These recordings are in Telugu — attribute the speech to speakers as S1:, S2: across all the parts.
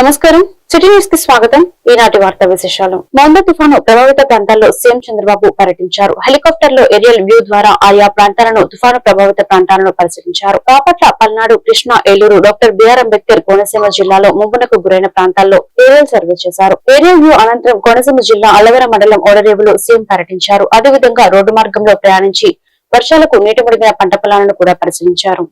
S1: నమస్కారం. సిటీ న్యూస్కి స్వాగతం. ఈనాటి వార్తా విశేషాలు. మౌందా తుఫాను ప్రభావిత ప్రాంతాల్లో సీఎం చంద్రబాబు పర్యటించారు. హెలికాప్టర్లో ఏరియల్ వ్యూ ద్వారా ఆయా ప్రాంతాలను తుఫాను ప్రభావిత ప్రాంతాలను పరిశీలించారు. బాపట్ల పల్నాడు కృష్ణా ఏలూరు డాక్టర్ బిఆర్ అంబేద్కర్ కోనసీమ జిల్లాలో ముంపునకు గురైన ప్రాంతాల్లో ఏరియల్ సర్వే చేశారు. ఏరియల్ వ్యూ అనంతరం కోనసీమ జిల్లా అలవర మండలం ఓడరేవులో సీఎం పర్యటించారు. అదేవిధంగా రోడ్డు మార్గంలో ప్రయాణించి వర్షాలకు నీటి ముడిగిన పంట పొలాలను కూడా పరిశీలించారు.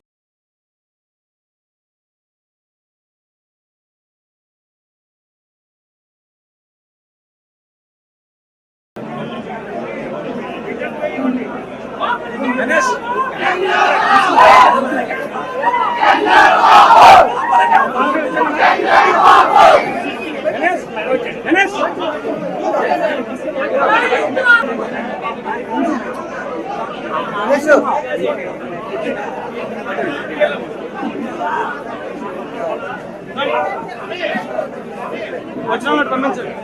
S2: వచ్చిన పంపించండి.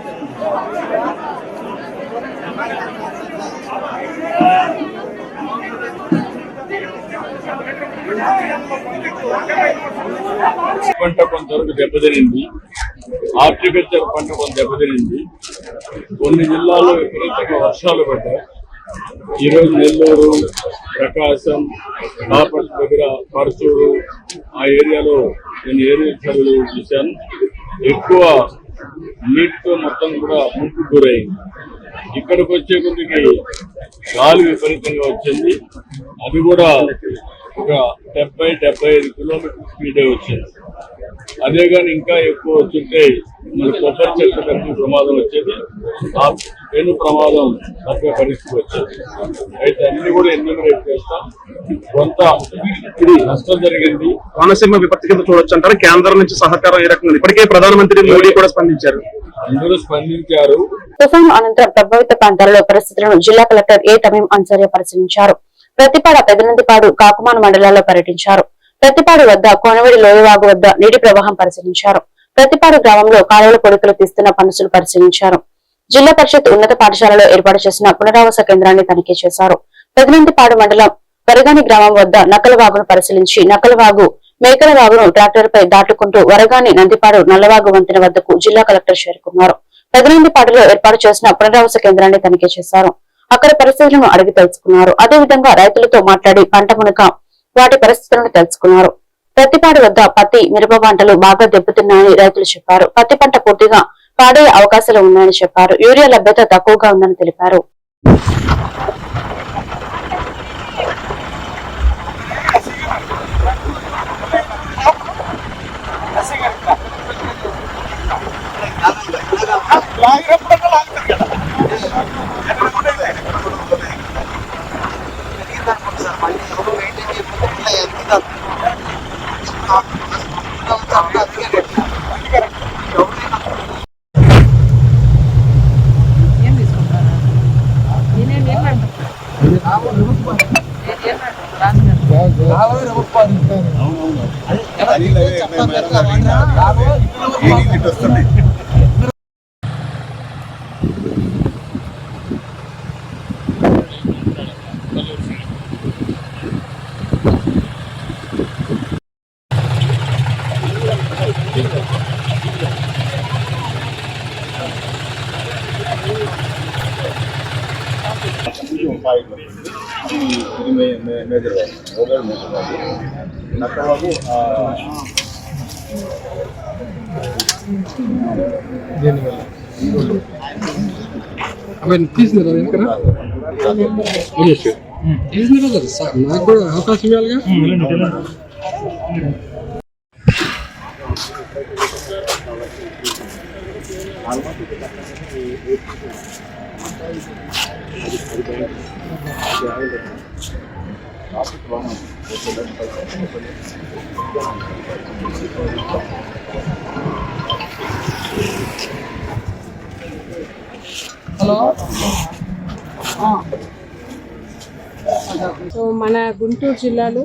S3: పంట కొంతవరకు దెబ్బతినింది. హార్టికల్చర్ పంట కొంత దెబ్బతినింది. కొన్ని జిల్లాల్లో విపరీతంగా వర్షాలు పడ్డాయి. ఈరోజు నెల్లూరు ప్రకాశం బాపట్ దగ్గర పరచూరు ఆ ఏరియాలో నేను ఏరియా సర్వేలు చూశాను ఎక్కువ నీటితో మొత్తం కూడా ముంపు గురైంది ఇక్కడికి వచ్చే కొద్దికి గాలి విపరీతంగా వచ్చింది. అది కూడా ఒక డెబ్బై డెబ్బై ఐదు కిలోమీటర్ స్పీడే వచ్చింది. అదే కానీ ఇంకా ఎక్కువ వచ్చింటే మన కొబ్బరి చెట్ల కంటే ప్రమాదం వచ్చేది. ఆ పెను ప్రమాదం తప్పే పరిస్థితి వచ్చేది. అయితే అన్ని కూడా ఎన్యూమరేట్ చేస్తాం. కొంత ఇది నష్టం జరిగింది.
S2: కోనసీమ విపత్తి కింద చూడొచ్చు అంటారు. కేంద్రం నుంచి సహకారం ఏ రకంగా? ఇప్పటికే ప్రధానమంత్రి మోడీ కూడా స్పందించారు.
S3: అందరూ స్పందించారు.
S1: తుఫాను అనంతరం ప్రభావిత ప్రాంతాలలో పరిస్థితులను జిల్లా కలెక్టర్ ఏ తమీం అన్సారియా పరిశీలించారు. ప్రతిపాడ పెదనందిపాడు కాకుమాన మండలాల్లో పర్యటించారు. ప్రతిపాడు వద్ద కోనవడి లోయవాగు వద్ద నీటి ప్రవాహం పరిశీలించారు. ప్రతిపాడు గ్రామంలో కాలువల కొడుకులు తీస్తున్న పనుసులు పరిశీలించారు. జిల్లా పరిషత్ ఉన్నత పాఠశాలలో ఏర్పాటు చేసిన పునరావాస కేంద్రాన్ని తనిఖీ చేశారు. పెదనందిపాడు మండలం వరగాని గ్రామం వద్ద నకలవాగును పరిశీలించి నకలవాగు మేకల వాగును ట్రాక్టర్ పై దాటుకుంటూ వరగాని నందిపాడు నల్లవాగు వంతెన వద్దకు జిల్లా కలెక్టర్ చేరుకున్నారు. పెదనందిపాడులో ఏర్పాటు చేసిన పునరావాస కేంద్రాన్ని తనిఖీ చేశారు. అక్కడ పరిస్థితులను అడిగి తెలుసుకున్నారు. అదేవిధంగా రైతులతో మాట్లాడి పంట మునక వాటి పరిస్థితులను తెలుసుకున్నారు. ప్రతిపాడు వద్ద పత్తి మిరప పంటలు బాగా దెబ్బతిన్నాయని రైతులు చెప్పారు. పత్తి పంట పూర్తిగా పాడే అవకాశాలు ఉన్నాయని చెప్పారు. యూరియా లభ్యత తక్కువగా ఉందని తెలిపారు.
S4: ఏం తీసుకుంటారా కదా. ఏమంటాను రాజుగారు
S5: ఇది మే- మే- మేజర్ వాగు ఓవర్ మేజర్ వాగు నక్కవాగు ఆ,
S6: అవన్నీ తీసినారా దగ్గర తీసినారా కదా సార్ నాకు కూడా అవకాశం ఇవ్వాలిగా హలో.
S4: సో మన గుంటూరు జిల్లాలో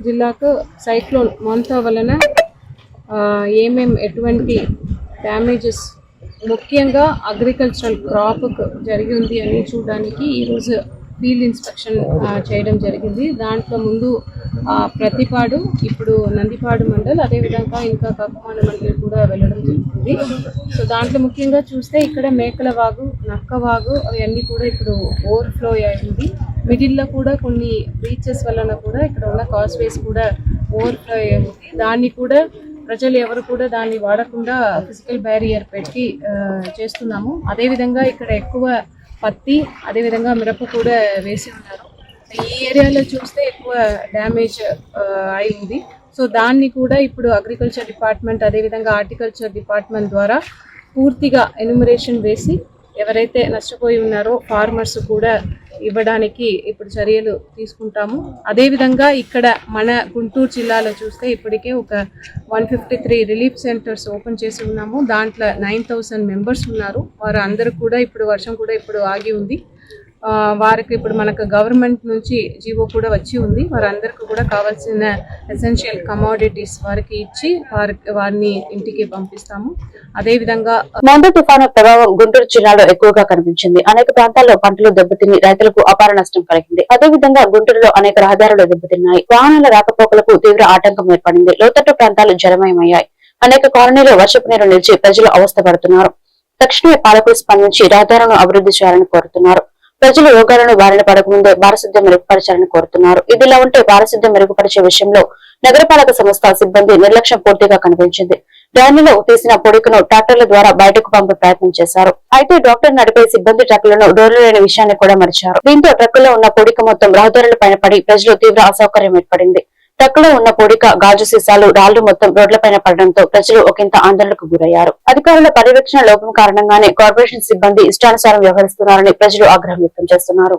S4: జిల్లాకు సైక్లోన్ మోంతా వలన ఏమేమి ఏమేం ఎటువంటి డ్యామేజెస్ ముఖ్యంగా అగ్రికల్చరల్ క్రాప్కు జరిగి ఉంది అని చూడడానికి ఈరోజు ఫీల్డ్ ఇన్స్పెక్షన్ చేయడం జరిగింది. దాంట్లో ముందు ఆ, ప్రతిపాడు ఇప్పుడు నందిపాడు మండల్ అదేవిధంగా ఇంకా కక్కుమాన మండల్ కూడా వెళ్ళడం జరుగుతుంది. సో దాంట్లో ముఖ్యంగా చూస్తే ఇక్కడ మేకల వాగు నక్క వాగు అవన్నీ కూడా ఇప్పుడు ఓవర్ఫ్లో అయింది మిడిల్లో కూడా కొన్ని బీచెస్ వలన కూడా ఇక్కడ ఉన్న కాస్వేస్ కూడా ఓవర్ఫ్లో అయింది దాన్ని కూడా ప్రజలు ఎవరు కూడా దాన్ని వాడకుండా ఫిజికల్ బ్యారియర్ పెట్టి చేస్తున్నాము. అదేవిధంగా ఇక్కడ ఎక్కువ పత్తి అదేవిధంగా మిరప కూడా వేసి ఉన్నారు. ఈ ఏరియాలో చూస్తే ఎక్కువ డ్యామేజ్ అయింది సో దాన్ని కూడా ఇప్పుడు అగ్రికల్చర్ డిపార్ట్మెంట్ అదేవిధంగా హార్టికల్చర్ డిపార్ట్మెంట్ ద్వారా పూర్తిగా ఎన్యుమరేషన్ వేసి ఎవరైతే నష్టపోయి ఉన్నారో ఫార్మర్స్ కూడా ఇవ్వడానికి ఇప్పుడు చర్యలు తీసుకుంటాము. అదేవిధంగా ఇక్కడ మన గుంటూరు జిల్లాలో చూస్తే ఇప్పటికే ఒక one fifty three relief centres open చేసి ఉన్నాము. దాంట్లో నైన్ థౌసండ్ మెంబర్స్ ఉన్నారు. వారు అందరూ కూడా ఇప్పుడు వర్షం కూడా ఇప్పుడు ఆగి ఉంది. వారికి ఇప్పుడు మనకు గవర్నమెంట్ నుంచి జీవో కూడా వచ్చి ఉంది. వారందరికీ కూడా కావాల్సిన ఎసెన్షియల్ కమోడిటీస్ వారికి ఇచ్చి వారికి వారిని ఇంటికి పంపిస్తాము. అదేవిధంగా
S1: మొండ తుఫాను ప్రభావం గుంటూరు జిల్లాలో ఎక్కువగా కనిపించింది. అనేక ప్రాంతాల్లో పంటలు దెబ్బతిని రైతులకు అపార నష్టం కలిగింది. అదేవిధంగా గుంటూరులో అనేక రహదారులు దెబ్బతిన్నాయి. వాహనాల రాకపోకలకు తీవ్ర ఆటంకం ఏర్పడింది. లోతట్టు ప్రాంతాలు జలమయమయ్యాయి. అనేక కాలనీలు వర్షపు నీరు నిలిచి ప్రజలు అవస్థ పడుతున్నారు. తక్షణమే పాలకులు స్పందించి రహదారులను అభివృద్ధి చేయాలని కోరుతున్నారు. ప్రజలు రోగాలను బారిన పడకముందే పారిశుద్ధ్యం మెరుగుపరచాలని కోరుతున్నారు. ఇదిలా ఉంటే పారిశుద్ధ్యం మెరుగుపరిచే విషయంలో నగరపాలక సంస్థ సిబ్బంది నిర్లక్ష్యం పూర్తిగా కనిపించింది. డ్రైన్లలో తీసిన పొడికను ట్రాక్టర్ల ద్వారా బయటకు పంపే ప్రయత్నం చేశారు. అయితే డాక్టర్ నడిపే సిబ్బంది ట్రక్కులను డోర్లు లేని విషయాన్ని కూడా మరిచారు. దీంతో ట్రక్కులో ఉన్న పొడిక మొత్తం రహదారుల పైన పడి ప్రజలు తీవ్ర అసౌకర్యం ఏర్పడింది. ట్రక్కులో ఉన్న పొడిక గాజు సీసాలు రాళ్ళు మొత్తం రోడ్లపైన పడడంతో ప్రజలు ఒకంత ఆందోళనకు గురయ్యారు. అధికారుల పర్యవేక్షణ లోపం కారణంగానే కార్పొరేషన్ సిబ్బంది ఇష్టానుసారం వ్యవహరిస్తున్నారని ప్రజలు ఆగ్రహం వ్యక్తం చేస్తున్నారు.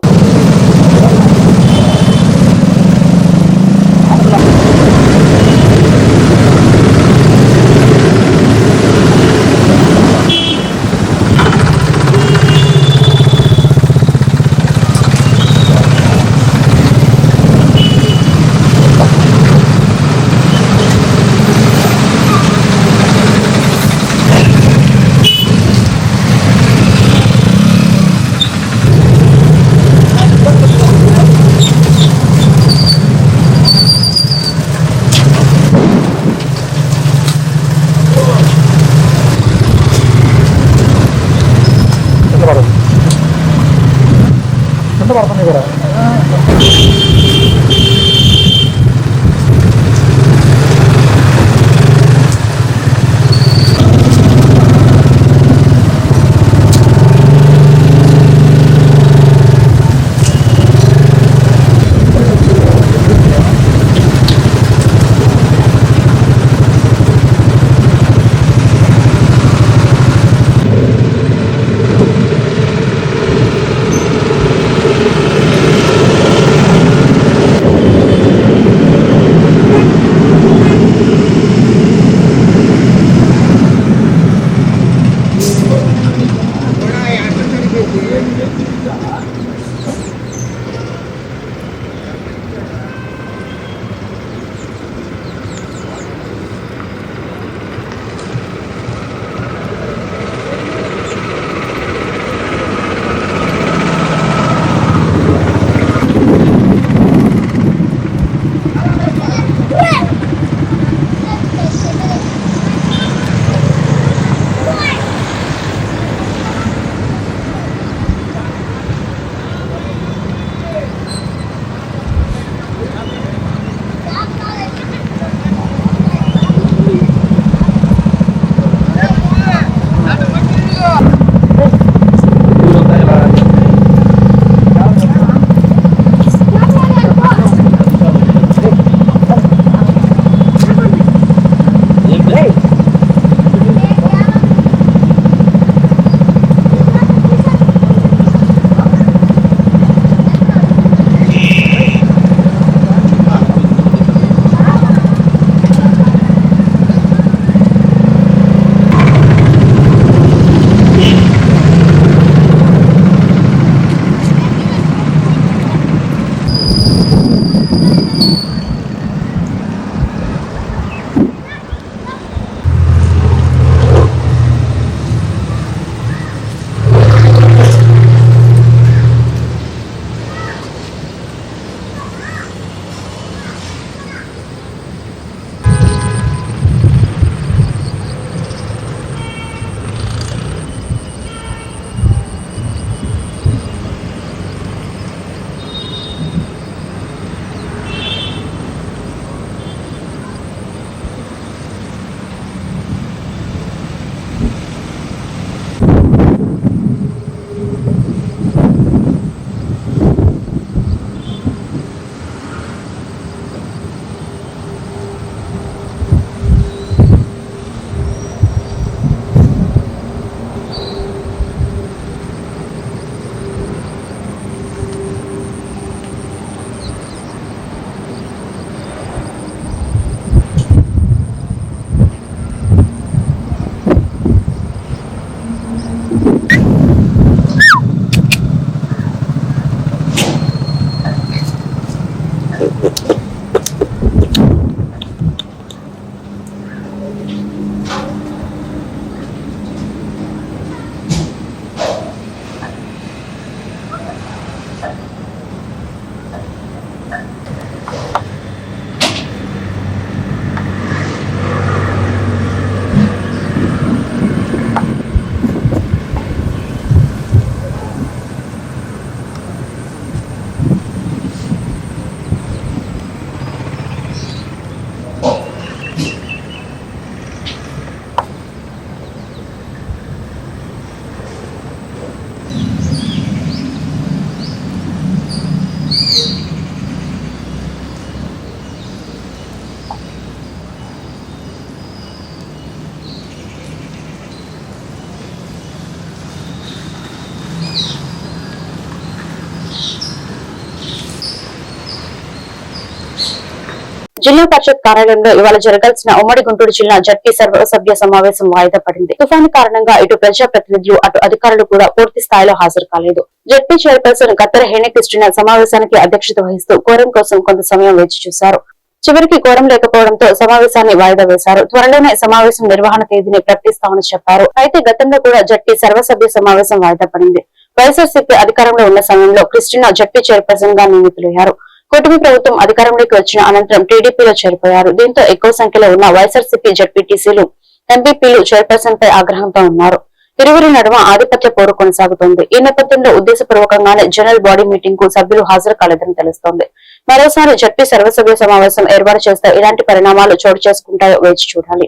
S1: జిల్లా పరిషత్ కార్యాలయంలో ఇవాళ జరగాల్సిన ఉమ్మడి గుంటూరు జిల్లా జడ్పీ సర్వసభ్య సమావేశం వాయిదా పడింది. తుఫాను కారణంగా ఇటు ప్రజాప్రతినిధులు అటు అధికారులు కూడా పూర్తి స్థాయిలో హాజరు కాలేదు. జడ్పీ చైర్పర్సన్ కత్తెర హేణకృష్ణ సమావేశానికి అధ్యక్షత వహిస్తూ కోరం కోసం కొంత సమయం వేచి చూశారు. చివరికి కోరం లేకపోవడంతో సమావేశాన్ని వాయిదా వేశారు. త్వరలోనే సమావేశం నిర్వహణ తేదీని ప్రకటిస్తామని చెప్పారు. అయితే గతంలో కూడా జడ్పీ సర్వసభ్య సమావేశం వాయిదా పడింది. వైఎస్ఆర్సీపీ అధికారంలో ఉన్న సమయంలో క్రిస్టినా జడ్పీ చైర్పర్సన్గా నియమితులయ్యారు. కూటమి ప్రభుత్వం అధికారంలోకి వచ్చిన అనంతరం టీడీపీలో చేరిపోయారు. దీంతో ఎక్కువ సంఖ్యలో ఉన్న వైఎస్ఆర్సీపీ జడ్పీటీసీలు ఎంపీపీలు చైర్పర్సన్ పై ఆగ్రహంతో ఉన్నారు. ఇరువురి నడుమ ఆధిపత్య పోరు కొనసాగుతోంది. ఈ నేపథ్యంలో ఉద్దేశపూర్వకంగానే జనరల్ బాడీ మీటింగ్కు సభ్యులు హాజరు కాలేదని తెలుస్తోంది. మరోసారి జడ్పీ సర్వసభ్య సమావేశం ఏర్పాటు చేస్తే ఇలాంటి పరిణామాలు చోటు చేసుకుంటాయో వేచి చూడాలి.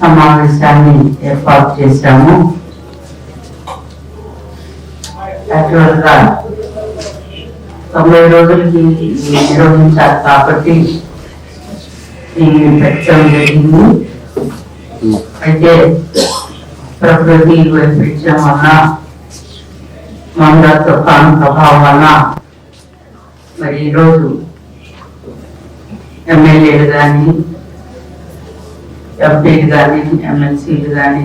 S7: సమావేశాన్ని ఏర్పాటు చేశాము. యాక్చువల్ తొంభై రోజులకి నిర్వహించాలి కాబట్టి దీన్ని పెట్టడం జరిగింది. అయితే ప్రకృతి వైపరీత్యం వల్ల మంద తుఫాను ప్రభావం వల్ల మరి ఈరోజు ఎమ్మెల్యేలు కానీ ఎంపీలు కానీ ఎమ్మెల్సీలు కానీ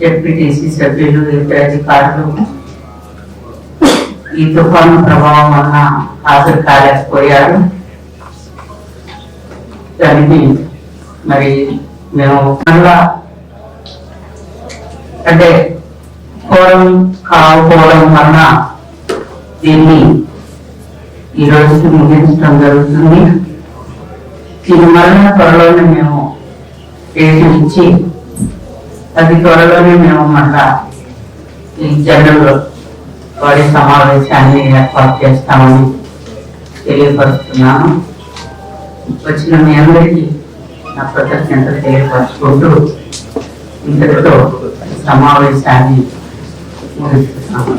S7: జడ్పీటీసీ సభ్యులు ఇతర అధికారులు ఈ తుఫాను ప్రభావం వలన హాజరు కాలేకపోయారు. దానికి మరి మేము మళ్ళా అంటే కోరం కాకపోవడం వలన దీన్ని ఈ రోజుకి ముగించడం జరుగుతుంది. దీని వలన త్వరలోనే మేము డేట్ అది త్వరలోనే మేము మళ్ళా జనరల్ బాడీ సమావేశాన్ని ఏర్పాటు చేస్తామని తెలియపరుస్తున్నాను. వచ్చిన మీ అందరికీ నా కృతజ్ఞతలు తెలియపరచుకుంటూ ఇంతటితో సమావేశాన్ని ముగిస్తున్నాను.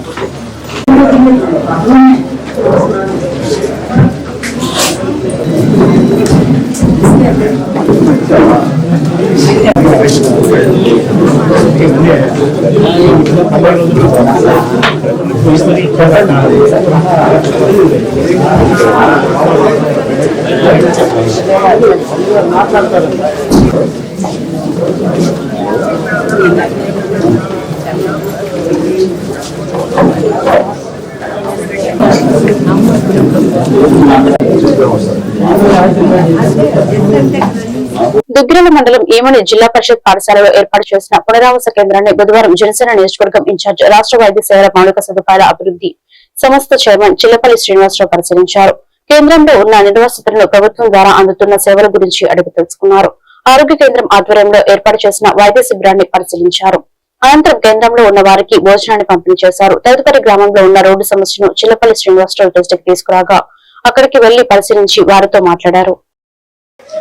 S1: మాట్లాడతారు ఎందుకంటే దుగ్గిరల మండలం ఈమని జిల్లా పరిషత్ పాఠశాలలో ఏర్పాటు చేసిన పునరావాస కేంద్రాన్ని బుధవారం జనసేన నియోజకవర్గం ఇన్ఛార్జ్ రాష్ట్ర వైద్య సేవల మౌలిక సదుపాయాల అభివృద్ధి సంస్థ చైర్మన్ చిల్లపల్లి శ్రీనివాసరావు పరిశీలించారు. కేంద్రంలో ఉన్న నిర్వాసితులను ప్రభుత్వం ద్వారా అందుతున్న సేవల గురించి అడిగి తెలుసుకున్నారు. ఆరోగ్య కేంద్రం ఆధ్వర్యంలో ఏర్పాటు చేసిన వైద్య శిబిరాన్ని పరిశీలించారు. అనంతరం కేంద్రంలో ఉన్న వారికి భోజనాన్ని పంపిణీ చేశారు. తదుపరి గ్రామంలో ఉన్న రోడ్డు సమస్యను చిల్లపల్లి శ్రీనివాసరావు దృష్టికి తీసుకురాగా అక్కడికి వెళ్ళి పరిశీలించి వారితో మాట్లాడారు.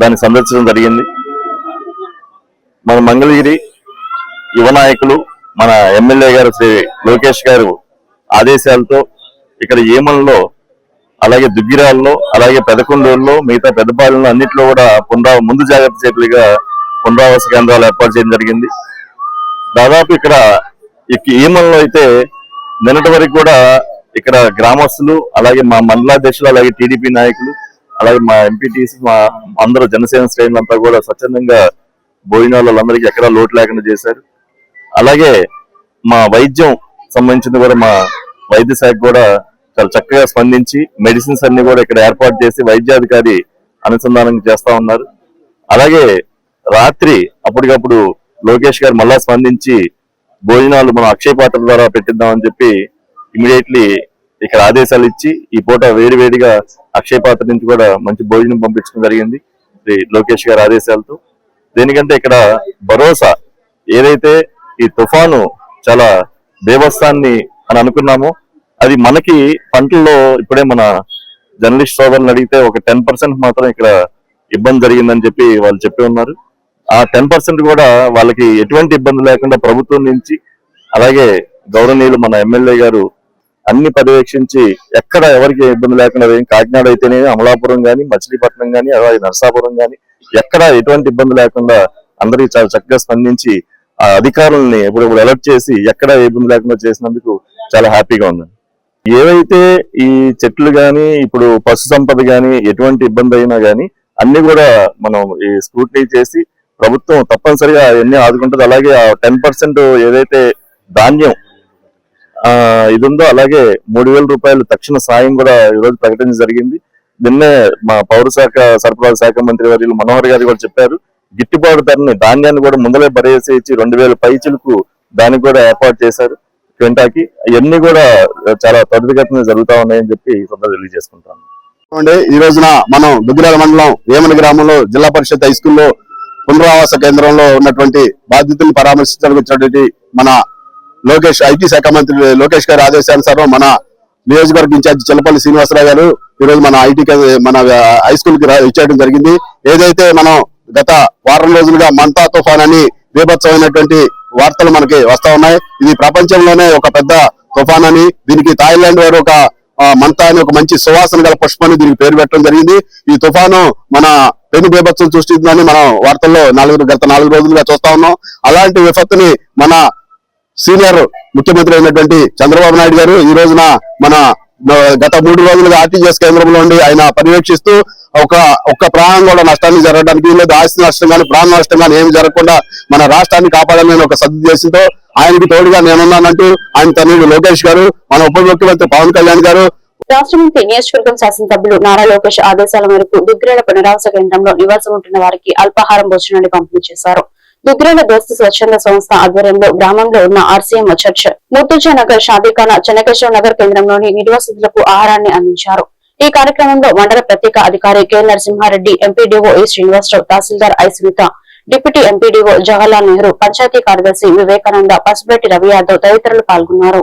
S8: దాన్ని సందర్శించడం జరిగింది. మన మంగళగిరి యువ నాయకులు మన ఎమ్మెల్యే గారు శ్రీ లోకేష్ గారు ఆదేశాలతో ఇక్కడ ఏమల్లో అలాగే దుగ్గిరాల్లో అలాగే పెదకొండూరులో మిగతా పెద్దపాలెంలో అన్నింటిలో కూడా పునరా ముందు జాగ్రత్త చర్యలుగా పునరావాస కేంద్రాలు ఏర్పాటు చేయడం జరిగింది. దాదాపు ఇక్కడ ఇక ఈమల్లో అయితే నిన్నటి వరకు కూడా ఇక్కడ గ్రామస్తులు అలాగే మా మండలాధ్యక్షులు అలాగే టీడీపీ నాయకులు అలాగే మా ఎంపీటీసీ మా అందరూ జనసేన శ్రేణులంతా కూడా స్వచ్ఛందంగా భోజనాలు వాళ్ళందరికీ ఎక్కడా లోటు లేకుండా చేశారు. అలాగే మా వైద్యం సంబంధించింది కూడా మా వైద్య శాఖ కూడా చాలా చక్కగా స్పందించి మెడిసిన్స్ అన్ని కూడా ఇక్కడ ఏర్పాటు చేసి వైద్యాధికారి అనుసంధానం చేస్తా ఉన్నారు. అలాగే రాత్రి అప్పటికప్పుడు లోకేష్ గారు మళ్ళా స్పందించి భోజనాలు మనం అక్షయ పాత్ర ద్వారా పెట్టిద్దామని చెప్పి ఇమీడియట్లీ ఇక్కడ ఆదేశాలు ఇచ్చి ఈ పూట వేడివేడిగా అక్షయ పాత్ర నుంచి కూడా మంచి భోజనం పంపించడం జరిగింది శ్రీ లోకేష్ గారి ఆదేశాలతో. దేనికంటే ఇక్కడ భరోసా ఏదైతే ఈ తుఫాను చాలా దేవస్థాన్ని అని అనుకున్నామో అది మనకి పంటల్లో ఇప్పుడే మన జర్నలిస్ట్ సోదరులు అడిగితే ఒక టెన్ పర్సెంట్ మాత్రం ఇక్కడ ఇబ్బంది జరిగిందని చెప్పి వాళ్ళు చెప్పి ఉన్నారు. ఆ టెన్ పర్సెంట్ కూడా వాళ్ళకి ఎటువంటి ఇబ్బంది లేకుండా ప్రభుత్వం నుంచి అలాగే గౌరవనీయులు మన ఎమ్మెల్యే గారు అన్ని పర్యవేక్షించి ఎక్కడ ఎవరికి ఇబ్బంది లేకుండా కాకినాడ అయితేనే అమలాపురం గాని మచిలీపట్నం గాని అలాగే నరసాపురం గాని ఎక్కడ ఎటువంటి ఇబ్బంది లేకుండా అందరికీ చాలా చక్కగా స్పందించి ఆ అధికారుల్ని ఎప్పుడెప్పుడు అలర్ట్ చేసి ఎక్కడ ఇబ్బంది లేకుండా చేసినందుకు చాలా హ్యాపీగా ఉంది. ఏవైతే ఈ చెట్లు గాని ఇప్పుడు పశు సంపద గాని ఎటువంటి ఇబ్బంది అయినా గాని అన్ని కూడా మనం ఈ స్క్రూటినీ చేసి ప్రభుత్వం తప్పనిసరిగా అవన్నీ ఆదుకుంటుంది. అలాగే ఆ టెన్ పర్సెంట్ ఏదైతే ధాన్యం ఇది ఉందో అలాగే మూడు వేల రూపాయలు తక్షణ సాయం కూడా ఈరోజు ప్రకటించడం జరిగింది. నిన్నే మా పౌర శాఖ సరఫరాల శాఖ మంత్రి వర్యులు మనోహర్ గారు కూడా చెప్పారు. గిట్టుబాటు ధరని ధాన్యాన్ని కూడా ముందలే బరేసి ఇచ్చి రెండు వేల పైచులకు దానికి కూడా ఏర్పాటు చేశారు. క్వింటాకి ఇవన్నీ కూడా చాలా త్వరితగతిన జరుగుతా ఉన్నాయని చెప్పి కొంత తెలియజేసుకుంటాను.
S5: ఈ రోజున మనం దుగ్గిరాల మండలం వేమన గ్రామంలో జిల్లా పరిషత్ హై స్కూల్లో పునరావాస కేంద్రంలో ఉన్నటువంటి బాధ్యతలు పరామర్శించడానికి వచ్చినటువంటి మన లోకేష్ ఐటీ శాఖ మంత్రి లోకేష్ గారి ఆదేశానుసారం మన నియోజకవర్గ ఇన్ఛార్జి చిల్లపల్లి శ్రీనివాసరావు గారు ఈ రోజు మన ఐటీ మన హై స్కూల్కి రా- ఇచ్చేయడం జరిగింది. ఏదైతే మనం గత వారం రోజులుగా మంతా తుఫాన్ అని బీభత్సమైనటువంటి వార్తలు మనకి వస్తా ఉన్నాయి. ఇది ప్రపంచంలోనే ఒక పెద్ద తుఫాన్ అని దీనికి థాయిలాండ్ వారు ఒక మంతా అని ఒక మంచి సువాసన గల పుష్పాన్ని దీనికి పేరు పెట్టడం జరిగింది. ఈ తుఫాను మన పెను బీభత్సం సృష్టించిందని మనం వార్తల్లో నాలుగు గత నాలుగు రోజులుగా చూస్తా ఉన్నాం. అలాంటి విపత్తుని మన సీనియర్ ముఖ్యమంత్రి అయినటువంటి చంద్రబాబు నాయుడు గారు ఈ రోజున మన గత మూడు రోజులుగా ఆర్టీజీఎస్ కేంద్రంలో ఉండి ఆయన పర్యవేక్షిస్తూ ఒక ఒక్క ప్రాణం కూడా నష్టాన్ని జరగడానికి లేదు ఆస్తి నష్టం కానీ ప్రాణ నష్టం కానీ ఏమి జరగకుండా మన రాష్ట్రాన్ని కాపాడాలని ఒక సదుద్దేశంతో ఆయనకి తోడుగా నేనున్నానంటూ ఆయన తనయుడు లోకేష్ గారు మన ఉప ముఖ్యమంత్రి పవన్ కళ్యాణ్ గారు.
S1: రాష్ట్ర మంత్రి నియోజకవర్గం శాసనసభ్యులు నారా లోకేష్ ఆదేశాల మేరకు దుగ్గిరాల పునరావాస కేంద్రంలో నివాసం ఉంటున్న వారికి అల్పాహారం భోజనాన్ని పంపిణీ చేశారు. దుగ్గిరాల దోస్తు స్వచ్ఛంద సంస్థ ఆధ్వర్యంలో గ్రామంలో ఉన్న ఆర్సీఎం చర్చ్ ముర్తుజా నగర్ షాదీఖానా చెన్నకేశ్వర నగర్ కేంద్రంలోని నిర్వాసితులకు ఆహారాన్ని అందించారు. ఈ కార్యక్రమంలో మండల ప్రత్యేక అధికారి K. Narasimha Reddy MPDO A. Srinivasa Rao tahsildar I. Sunitha deputy MPDO Jawaharlal Nehru panchayat కార్యదర్శి వివేకానంద పసుపెట్టి రవి యాదవ్ తదితరులు పాల్గొన్నారు.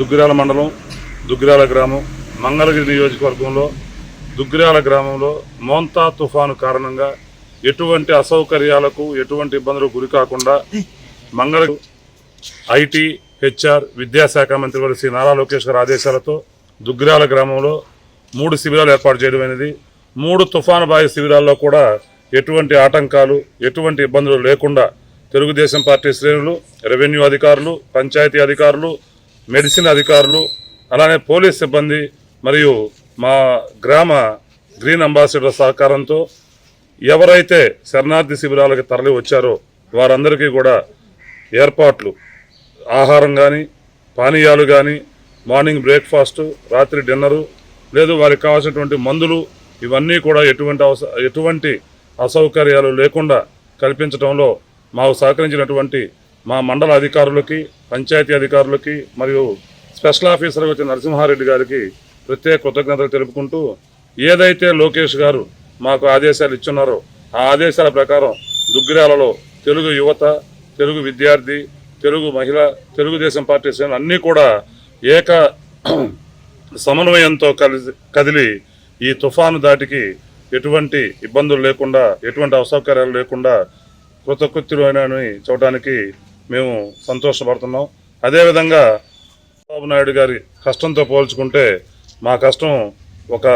S9: దుగ్గిరాల మండలం దుగ్గిరాల గ్రామం మంగళగిరి నియోజకవర్గంలో దుగ్గిరాల గ్రామంలో మోంతా తుఫాను కారణంగా ఎటువంటి అసౌకర్యాలకు ఎటువంటి ఇబ్బందులకు గురి కాకుండా మంగళ ఐటీ హెచ్ఆర్ విద్యాశాఖ మంత్రి వారి శ్రీ నారా లోకేష్ గారి ఆదేశాలతో దుగ్గిరాల గ్రామంలో మూడు శిబిరాలు ఏర్పాటు చేయడం అనేది మూడు తుఫాను బాధిత శిబిరాల్లో కూడా ఎటువంటి ఆటంకాలు ఎటువంటి ఇబ్బందులు లేకుండా తెలుగుదేశం పార్టీ శ్రేణులు రెవెన్యూ అధికారులు పంచాయతీ అధికారులు మెడిసిన్ అధికారులు అలానే పోలీస్ సిబ్బంది మరియు మా గ్రామ గ్రీన్ అంబాసిడర్ సహకారంతో ఎవరైతే శరణార్థి శిబిరాలకు తరలి వచ్చారో వారందరికీ కూడా ఏర్పాట్లు ఆహారం కానీ పానీయాలు కానీ మార్నింగ్ బ్రేక్ఫాస్టు రాత్రి డిన్నరు లేదు వారికి కావాల్సినటువంటి మందులు ఇవన్నీ కూడా ఎటువంటి అవస ఎటువంటి అసౌకర్యాలు లేకుండా కల్పించడంలో మాకు సహకరించినటువంటి మా మండల అధికారులకి పంచాయతీ అధికారులకి మరియు స్పెషల్ ఆఫీసర్గా వచ్చిన నరసింహారెడ్డి గారికి ప్రత్యేక కృతజ్ఞతలు తెలుపుకుంటూ ఏదైతే లోకేష్ గారు మాకు ఆదేశాలు ఇచ్చున్నారో ఆ ఆదేశాల ప్రకారం దుగ్గిరాలలో తెలుగు యువత తెలుగు విద్యార్థి తెలుగు మహిళ తెలుగుదేశం పార్టీ శ్రేణులు అన్నీ కూడా ఏక సమన్వయంతో కలిసి కదిలి ఈ తుఫాను దాటికి ఎటువంటి ఇబ్బందులు లేకుండా ఎటువంటి అసౌకర్యాలు లేకుండా కృతకృత్యులైనని చూడడానికి మేము సంతోషపడుతున్నాం. అదేవిధంగా చంద్రబాబు నాయుడు గారి కష్టంతో పోల్చుకుంటే మా కష్టం ఒక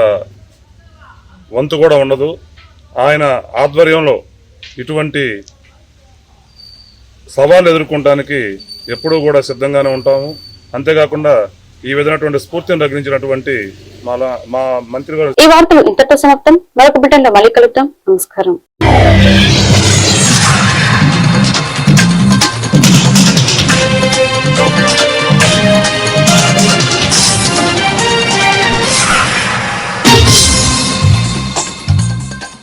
S9: వంతు కూడా ఉండదు. ఆయన ఆధ్వర్యంలో ఇటువంటి సవాళ్ళు ఎదుర్కొనడానికి ఎప్పుడూ కూడా సిద్ధంగానే ఉంటాము. అంతేకాకుండా ఈ విధమైనటువంటి స్ఫూర్తిని రగిలించినటువంటి మా మా మంత్రి గారు
S1: ఈ వార్తలు ఇంతటితో సమాప్తం. మరొక బిడ్డలో మళ్ళీ కలుద్దాం. నమస్కారం. Don't